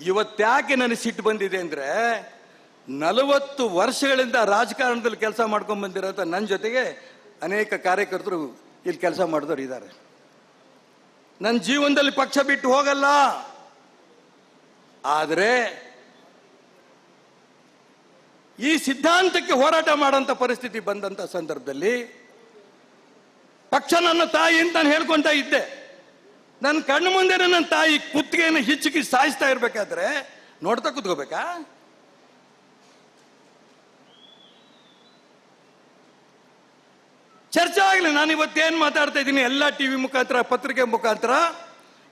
ಇವತ್ತ್ಯಾಕೆ ನನಗೆ ಸಿಟ್ಟು ಬಂದಿದೆ ಅಂದ್ರೆ ನಲವತ್ತು ವರ್ಷಗಳಿಂದ ರಾಜಕಾರಣದಲ್ಲಿ ಕೆಲಸ ಮಾಡ್ಕೊಂಡು ಬಂದಿರೋಂಥ ನನ್ನ ಜೊತೆಗೆ ಅನೇಕ ಕಾರ್ಯಕರ್ತರು ಇಲ್ಲಿ ಕೆಲಸ ಮಾಡಿದವರು ಇದ್ದಾರೆ. ನನ್ನ ಜೀವನದಲ್ಲಿ ಪಕ್ಷ ಬಿಟ್ಟು ಹೋಗಲ್ಲ. ಆದರೆ ಈ ಸಿದ್ಧಾಂತಕ್ಕೆ ಹೋರಾಟ ಮಾಡೋಂಥ ಪರಿಸ್ಥಿತಿ ಬಂದಂಥ ಸಂದರ್ಭದಲ್ಲಿ ಪಕ್ಷ ನನ್ನ ತಾಯಿ ಅಂತ ನಾನು ಹೇಳ್ಕೊಂತ ಇದ್ದೆ. ನನ್ನ ಕಣ್ಣು ಮುಂದೆ ನನ್ನ ತಾಯಿ ಕುತ್ತಿಗೆಯನ್ನು ಹಿಚ್ಚುಕಿ ಸಾಯಿಸ್ತಾ ಇರಬೇಕಾದ್ರೆ ನೋಡ್ತಾ ಕುತ್ಕೋಬೇಕಾ? ಚರ್ಚೆ ಆಗಲಿ, ನಾನು ಇವತ್ತೇನು ಮಾತಾಡ್ತಾ ಇದ್ದೀನಿ, ಎಲ್ಲ ಟಿವಿ ಮುಖಾಂತರ, ಪತ್ರಿಕೆ ಮುಖಾಂತರ,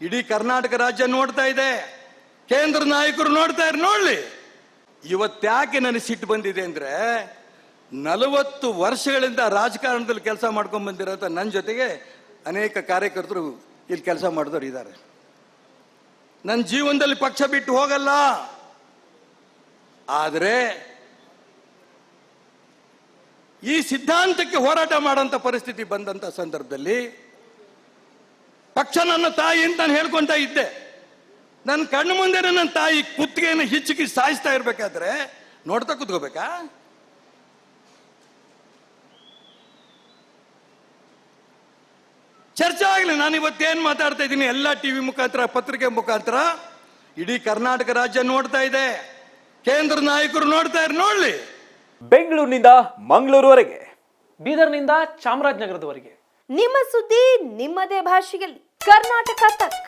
ಇಡೀ ಕರ್ನಾಟಕ ರಾಜ್ಯ ನೋಡ್ತಾ ಇದೆ. ಕೇಂದ್ರ ನಾಯಕರು ನೋಡ್ತಾ ಇರ್, ನೋಡ್ಲಿ. ಇವತ್ತ್ಯಾಕೆ ನನಗೆ ಸಿಟ್ಟು ಬಂದಿದೆ ಅಂದ್ರೆ, ನಲವತ್ತು ವರ್ಷಗಳಿಂದ ರಾಜಕಾರಣದಲ್ಲಿ ಕೆಲಸ ಮಾಡ್ಕೊಂಡ್ ಬಂದಿರೋ ನನ್ನ ಜೊತೆಗೆ ಅನೇಕ ಕಾರ್ಯಕರ್ತರು ಇಲ್ಲಿ ಕೆಲಸ ಮಾಡಿದವರು ಇದ್ದಾರೆ ನನ್ನ ಜೀವನದಲ್ಲಿ ಪಕ್ಷ ಬಿಟ್ಟು ಹೋಗಲ್ಲ. ಆದರೆ ಈ ಸಿದ್ಧಾಂತಕ್ಕೆ ಹೋರಾಟ ಮಾಡೋಂಥ ಪರಿಸ್ಥಿತಿ ಬಂದಂಥ ಸಂದರ್ಭದಲ್ಲಿ ಪಕ್ಷ ನನ್ನ ತಾಯಿ ಅಂತ ನಾನು ಹೇಳ್ಕೊಂತ ಇದ್ದೆ. ನನ್ನ ಕಣ್ಣು ಮುಂದೆ ನನ್ನ ತಾಯಿ ಕುತ್ತಿಗೆಯನ್ನು ಹಿಚ್ಚಿಗೆ ಸಾಯಿಸ್ತಾ ಇರಬೇಕಾದ್ರೆ ನೋಡ್ತಾ ಕುತ್ಕೋಬೇಕಾ? ಚರ್ಚೆ ಆಗಲಿ ನಾನು ಇವತ್ತೇನು ಮಾತಾಡ್ತಾ ಇದ್ದೀನಿ ಎಲ್ಲ ಟಿ ವಿ ಮುಖಾಂತರ ಪತ್ರಿಕೆ ಮುಖಾಂತರ ಇಡೀ ಕರ್ನಾಟಕ ರಾಜ್ಯ ನೋಡ್ತಾ ಇದೆ. ಕೇಂದ್ರ ನಾಯಕರು ನೋಡ್ತಾ ಇರ್ ನೋಡ್ಲಿ. ಬೆಂಗಳೂರಿನಿಂದ ಮಂಗಳೂರುವರೆಗೆ ಬೀದರ್ನಿಂದ ಚಾಮರಾಜನಗರದವರೆಗೆ. ನಿಮ್ಮ ಸುದ್ದಿ ನಿಮ್ಮದೇ ಭಾಷೆಯಲ್ಲಿ ಕರ್ನಾಟಕ ತಕ್.